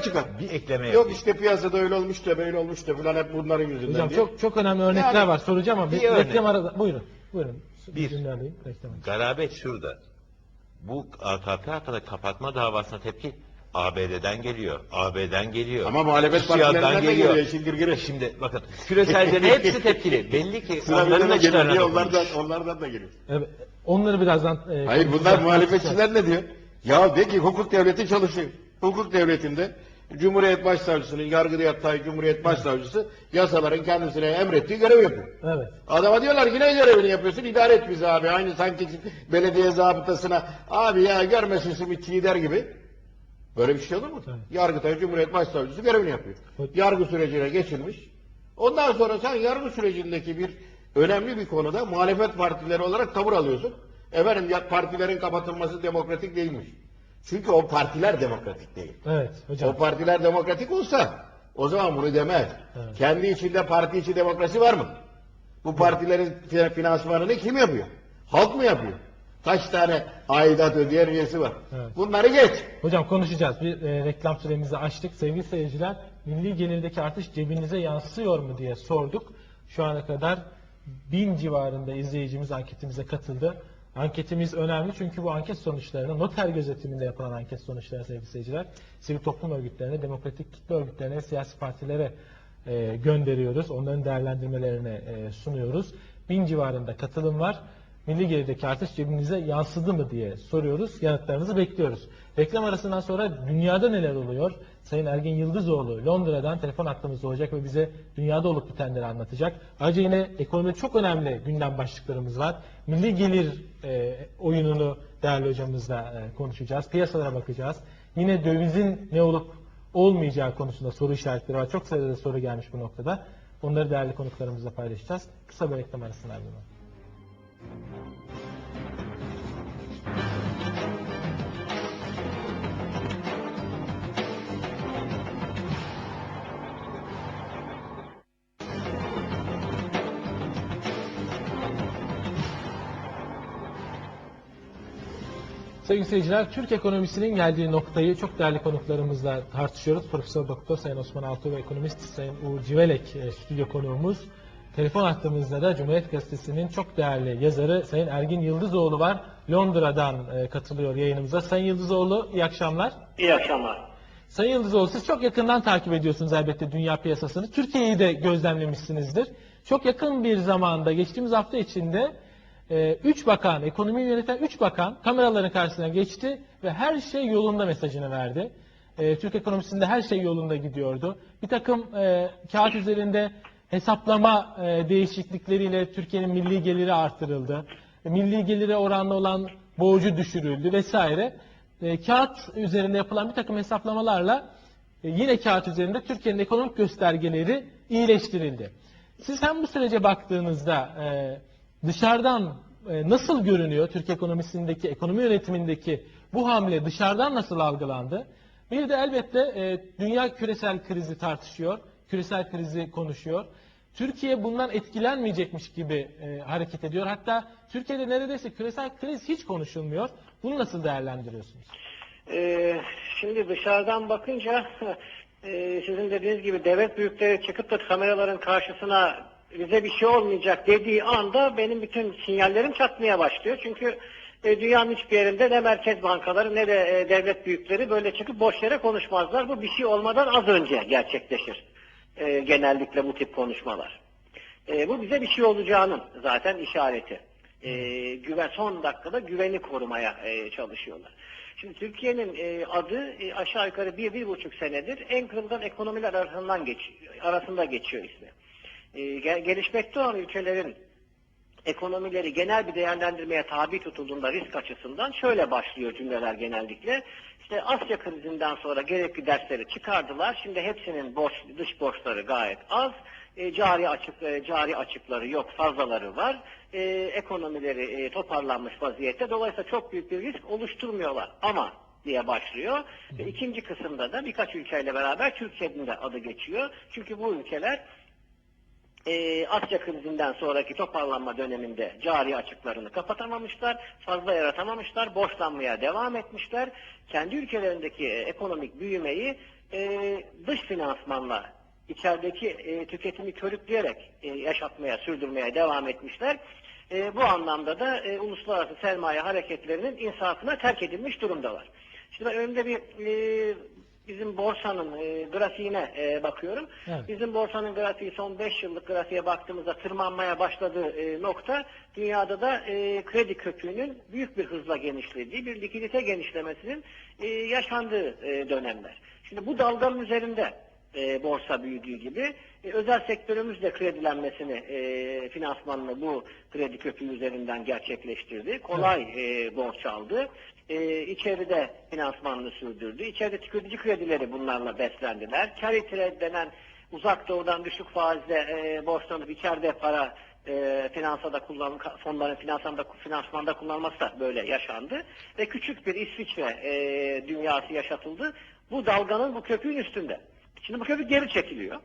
kıtlıktan çıkar. Bir ekleme Yok yapayım. işte piyasada öyle olmuş da böyle olmuş da falan hep bunların yüzünden Hocam diye. çok çok önemli örnekler Yani- var. Soracağım ama bir, Bir örnek. reklam arada. Buyurun. Buyurun. Bir. Reklam arası. Garabet şurada. Bu AKP hakkında kapatma davasına tepki ABD'den geliyor. AB'den geliyor. Ama muhalefet partilerinden de geliyor. Şimdi girgire. Şimdi bakın küresellerin hepsi tepkili. Belli ki Sıra onların de geliyor. açılarına Niye? dokunmuş. Onlardan, onlardan da geliyor. Evet, onları birazdan e, Hayır bunlar konuşacağız. muhalefetçiler ne diyor? Ya de ki hukuk devleti çalışıyor. Hukuk devletinde Cumhuriyet Başsavcısının yargıda yattığı Cumhuriyet Başsavcısı yasaların kendisine emrettiği görev yapıyor. Evet. Adama diyorlar ki ne görevini yapıyorsun? İdare et bizi abi. Aynı sanki belediye zabıtasına abi ya görmesin simitçiyi der gibi. Böyle bir şey olur mu? Evet. Yargıtay Cumhuriyet Başsavcısı görevini yapıyor. Evet. Yargı sürecine geçilmiş. Ondan sonra sen yargı sürecindeki bir önemli bir konuda muhalefet partileri olarak tavır alıyorsun. Efendim ya partilerin kapatılması demokratik değilmiş. Çünkü o partiler demokratik değil. Evet hocam. O partiler demokratik olsa o zaman bunu demez. Evet. Kendi içinde parti içi demokrasi var mı? Bu partilerin fi- finansmanını kim yapıyor? Halk mı yapıyor? Kaç tane aidat ödeyen üyesi var? Evet. Bunları geç. Hocam konuşacağız. Bir e, reklam süremizi açtık. Sevgili seyirciler, milli gelirdeki artış cebinize yansıyor mu diye sorduk. Şu ana kadar bin civarında izleyicimiz anketimize katıldı. Anketimiz önemli çünkü bu anket sonuçlarını noter gözetiminde yapılan anket sonuçları sevgili seyirciler, sivil toplum örgütlerine, demokratik kitle örgütlerine, siyasi partilere e, gönderiyoruz. Onların değerlendirmelerini e, sunuyoruz. Bin civarında katılım var. Milli gelirdeki artış cebinize yansıdı mı diye soruyoruz. Yanıtlarınızı bekliyoruz. Reklam arasından sonra dünyada neler oluyor? Sayın Ergin Yıldızoğlu Londra'dan telefon hattımızda olacak ve bize dünyada olup bitenleri anlatacak. Ayrıca yine ekonomide çok önemli gündem başlıklarımız var. Milli gelir e, oyununu değerli hocamızla e, konuşacağız. Piyasalara bakacağız. Yine dövizin ne olup olmayacağı konusunda soru işaretleri var. Çok sayıda da soru gelmiş bu noktada. Onları değerli konuklarımızla paylaşacağız. Kısa bir reklam arasından ardından. Sevgili seyirciler, Türk ekonomisinin geldiği noktayı çok değerli konuklarımızla tartışıyoruz. Profesör Doktor Sayın Osman Altuğ ve ekonomist Sayın Uğur Civelek e, stüdyo konuğumuz. Telefon hattımızda da Cumhuriyet Gazetesi'nin çok değerli yazarı Sayın Ergin Yıldızoğlu var. Londra'dan e, katılıyor yayınımıza. Sayın Yıldızoğlu iyi akşamlar. İyi akşamlar. Sayın Yıldızoğlu siz çok yakından takip ediyorsunuz elbette dünya piyasasını. Türkiye'yi de gözlemlemişsinizdir. Çok yakın bir zamanda geçtiğimiz hafta içinde 3 bakan, ekonomiyi yöneten 3 bakan kameraların karşısına geçti ve her şey yolunda mesajını verdi. E, Türk ekonomisinde her şey yolunda gidiyordu. Bir takım e, kağıt üzerinde hesaplama e, değişiklikleriyle Türkiye'nin milli geliri artırıldı. Milli gelire oranlı olan borcu düşürüldü vesaire. E, kağıt üzerinde yapılan bir takım hesaplamalarla e, yine kağıt üzerinde Türkiye'nin ekonomik göstergeleri iyileştirildi. Siz hem bu sürece baktığınızda e, dışarıdan e, nasıl görünüyor Türk ekonomisindeki, ekonomi yönetimindeki bu hamle dışarıdan nasıl algılandı? Bir de elbette e, dünya küresel krizi tartışıyor, küresel krizi konuşuyor. Türkiye bundan etkilenmeyecekmiş gibi e, hareket ediyor. Hatta Türkiye'de neredeyse küresel kriz hiç konuşulmuyor. Bunu nasıl değerlendiriyorsunuz? Şimdi dışarıdan bakınca sizin dediğiniz gibi devlet büyükleri çıkıp da kameraların karşısına bize bir şey olmayacak dediği anda benim bütün sinyallerim çatmaya başlıyor. Çünkü e, dünyanın hiçbir yerinde ne merkez bankaları ne de e, devlet büyükleri böyle çıkıp boş yere konuşmazlar. Bu bir şey olmadan az önce gerçekleşir. E, genellikle bu tip konuşmalar. E, bu bize bir şey olacağının zaten işareti. E, güven son dakikada güveni korumaya e, çalışıyorlar. Şimdi Türkiye'nin e, adı e, aşağı yukarı bir, bir buçuk senedir en kırılgan ekonomiler arasından geç, arasında geçiyor ismi. E, gel- gelişmekte olan ülkelerin ekonomileri genel bir değerlendirmeye tabi tutulduğunda risk açısından şöyle başlıyor cümleler genellikle. İşte Asya krizinden sonra gerekli dersleri çıkardılar. Şimdi hepsinin borç, dış borçları gayet az. E, cari açık e, cari açıkları yok, fazlaları var. E, ekonomileri e, toparlanmış vaziyette. Dolayısıyla çok büyük bir risk oluşturmuyorlar. Ama diye başlıyor. Ve ikinci kısımda da birkaç ülkeyle beraber Türkiye'nin de adı geçiyor. Çünkü bu ülkeler e, Asya krizinden sonraki toparlanma döneminde cari açıklarını kapatamamışlar, fazla yaratamamışlar, borçlanmaya devam etmişler. Kendi ülkelerindeki e, ekonomik büyümeyi e, dış finansmanla içerideki e, tüketimi körükleyerek e, yaşatmaya, sürdürmeye devam etmişler. E, bu anlamda da e, uluslararası sermaye hareketlerinin insafına terk edilmiş durumdalar. Şimdi ben önümde bir e, bizim borsanın e, grafiğine e, bakıyorum. Evet. Bizim borsanın grafiği son 5 yıllık grafiğe baktığımızda tırmanmaya başladığı e, nokta dünyada da e, kredi köpüğünün büyük bir hızla genişlediği, bir likidite genişlemesinin e, yaşandığı e, dönemler. Şimdi bu dalganın üzerinde e, borsa büyüdüğü gibi e, özel sektörümüz de kredilenmesini, e, finansmanını bu kredi köpüğü üzerinden gerçekleştirdi. Kolay e, borç aldı. E, içeride finansmanını sürdürdü. İçeride tüketici kredileri bunlarla beslendiler. Carry trade denen uzak doğudan düşük faizle e, borçlanıp içeride para e, finansada kullan fonların finansmanda finansmanda kullanması da böyle yaşandı ve küçük bir İsviçre e, dünyası yaşatıldı. Bu dalganın bu köpüğün üstünde. Şimdi bu köpük geri çekiliyor.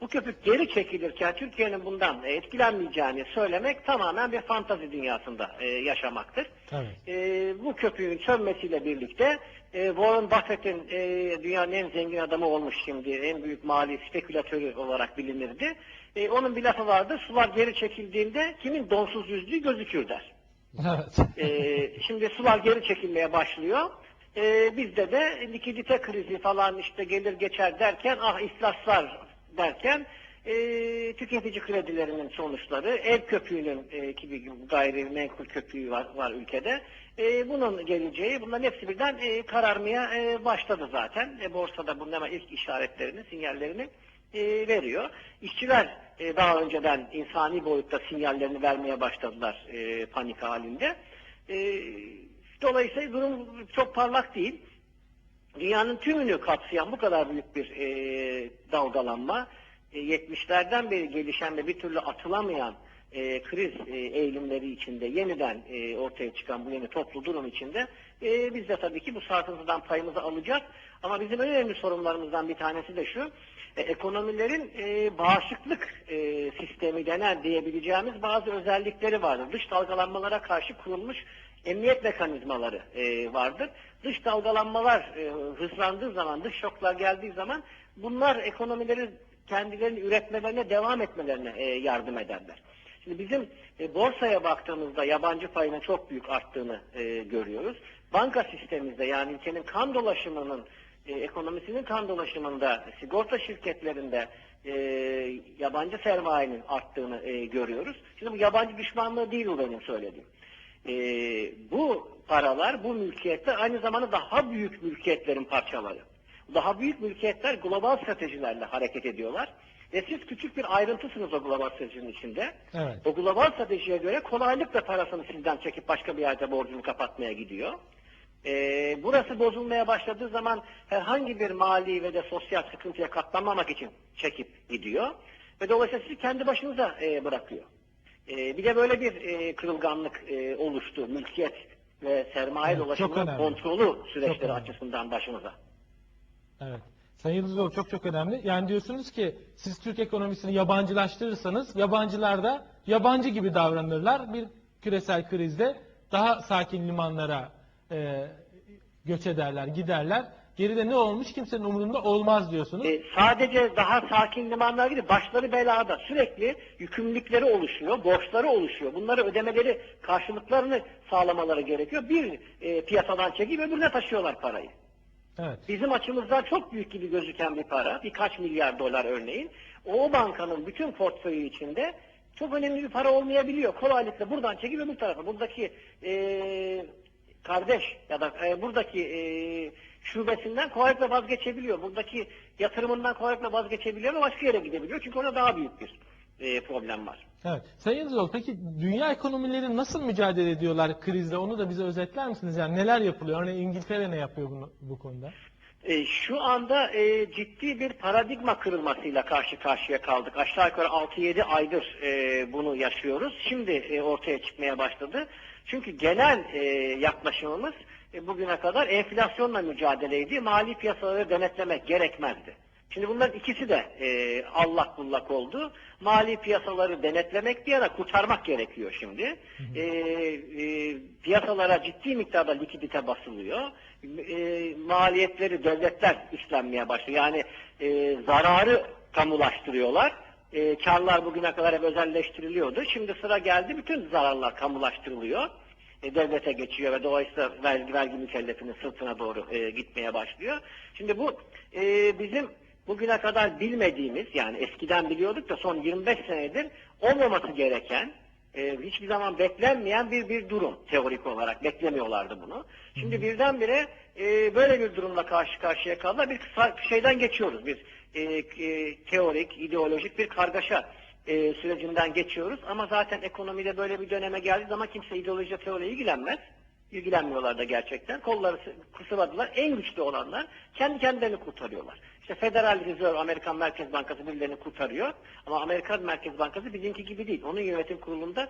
Bu köpük geri çekilirken Türkiye'nin bundan etkilenmeyeceğini söylemek tamamen bir fantazi dünyasında e, yaşamaktır. Evet. E, bu köpüğün sönmesiyle birlikte e, Warren Buffett'in e, dünyanın en zengin adamı olmuş şimdi en büyük mali spekülatörü olarak bilinirdi. E, onun bir lafı vardı. Sular geri çekildiğinde kimin donsuz yüzlüğü gözükür der. Evet. E, şimdi sular geri çekilmeye başlıyor. E, bizde de likidite krizi falan işte gelir geçer derken ah iflaslar derken e, tüketici kredilerinin sonuçları, ev köpüğünün e, gibi gayrimenkul köpüğü var, var ülkede. E, bunun geleceği, bunların hepsi birden e, kararmaya e, başladı zaten. E, borsada bunun hemen ilk işaretlerini, sinyallerini e, veriyor. İşçiler e, daha önceden insani boyutta sinyallerini vermeye başladılar e, panik halinde. E, dolayısıyla durum çok parlak değil. Dünyanın tümünü kapsayan bu kadar büyük bir e, dalgalanma, e, 70'lerden beri gelişen ve bir türlü atılamayan e, kriz e, eğilimleri içinde yeniden e, ortaya çıkan bu yeni toplu durum içinde e, biz de tabii ki bu sarsıntıdan payımızı alacağız. Ama bizim en önemli sorunlarımızdan bir tanesi de şu, e, ekonomilerin e, bağışıklık e, sistemi denen diyebileceğimiz bazı özellikleri vardır. Dış dalgalanmalara karşı kurulmuş emniyet mekanizmaları e, vardır. Dış dalgalanmalar e, hızlandığı zaman, dış şoklar geldiği zaman bunlar ekonomilerin kendilerini üretmelerine devam etmelerine e, yardım ederler. Şimdi bizim e, borsaya baktığımızda yabancı payının çok büyük arttığını e, görüyoruz. Banka sistemimizde yani ülkenin kan dolaşımının, e, ekonomisinin kan dolaşımında, sigorta şirketlerinde e, yabancı sermayenin arttığını e, görüyoruz. Şimdi bu yabancı düşmanlığı değil bu benim söylediğim. E, bu paralar, bu mülkiyetler aynı zamanda daha büyük mülkiyetlerin parçaları. Daha büyük mülkiyetler global stratejilerle hareket ediyorlar. Ve siz küçük bir ayrıntısınız o global stratejinin içinde. Evet. O global stratejiye göre kolaylıkla parasını sizden çekip başka bir yerde borcunu kapatmaya gidiyor. Ee, burası bozulmaya başladığı zaman herhangi bir mali ve de sosyal sıkıntıya katlanmamak için çekip gidiyor. Ve dolayısıyla sizi kendi başınıza e, bırakıyor. E, bir de böyle bir e, kırılganlık e, oluştu. Mülkiyet ve sermaye Evet, dolaşımının kontrolü Çok süreçleri önemli. açısından başımıza. Evet. Sayın Yıldızoğlu çok çok önemli. Yani diyorsunuz ki siz Türk ekonomisini yabancılaştırırsanız yabancılar da yabancı gibi davranırlar. Bir küresel krizde daha sakin limanlara e, göç ederler, giderler. Geride ne olmuş kimsenin umurunda olmaz diyorsunuz. E, sadece daha sakin limanlar değil, başları belada. Sürekli yükümlülükleri oluşuyor, borçları oluşuyor. Bunları ödemeleri, karşılıklarını sağlamaları gerekiyor. Bir e, piyasadan çekip öbürüne taşıyorlar parayı. Evet. Bizim açımızdan çok büyük gibi gözüken bir para, birkaç milyar dolar örneğin, o bankanın bütün portföyü içinde çok önemli bir para olmayabiliyor. Kolaylıkla buradan çekip öbür tarafa. Buradaki e, kardeş ya da e, buradaki e, şubesinden kolaylıkla vazgeçebiliyor. Buradaki yatırımından kolaylıkla vazgeçebiliyor ve başka yere gidebiliyor. Çünkü orada daha büyük bir e, problem var. Evet. Sayın Yıldızoğlu peki dünya ekonomileri nasıl mücadele ediyorlar krizle? Onu da bize özetler misiniz? Yani neler yapılıyor? Örneğin İngiltere ne yapıyor bunu, bu konuda? E, şu anda e, ciddi bir paradigma kırılmasıyla karşı karşıya kaldık. Aşağı yukarı 6-7 aydır e, bunu yaşıyoruz. Şimdi e, ortaya çıkmaya başladı. Çünkü genel e, yaklaşımımız e, bugüne kadar enflasyonla mücadeleydi. Mali piyasaları denetlemek gerekmezdi. Şimdi bunların ikisi de e, allak bullak oldu. Mali piyasaları denetlemek bir yana kurtarmak gerekiyor şimdi. E, e, piyasalara ciddi miktarda likidite basılıyor. E, maliyetleri devletler üstlenmeye başlıyor. Yani e, zararı kamulaştırıyorlar. E, karlar bugüne kadar hep özelleştiriliyordu. Şimdi sıra geldi bütün zararlar kamulaştırılıyor. E, devlete geçiyor ve dolayısıyla vergi, vergi mükellefinin sırtına doğru e, gitmeye başlıyor. Şimdi bu e, bizim bugüne kadar bilmediğimiz yani eskiden biliyorduk da son 25 senedir olmaması gereken e, hiçbir zaman beklenmeyen bir bir durum teorik olarak beklemiyorlardı bunu. Şimdi birdenbire e, böyle bir durumla karşı karşıya kaldılar. Bir kısa şeyden geçiyoruz. Bir e, e, teorik, ideolojik bir kargaşa e, sürecinden geçiyoruz. Ama zaten ekonomide böyle bir döneme geldiği zaman kimse ideoloji teoriye ilgilenmez. İlgilenmiyorlar da gerçekten. Kolları sı- sıvadılar. En güçlü olanlar kendi kendilerini kurtarıyorlar. İşte Federal Reserve, Amerikan Merkez Bankası birilerini kurtarıyor. Ama Amerikan Merkez Bankası bizimki gibi değil. Onun yönetim kurulunda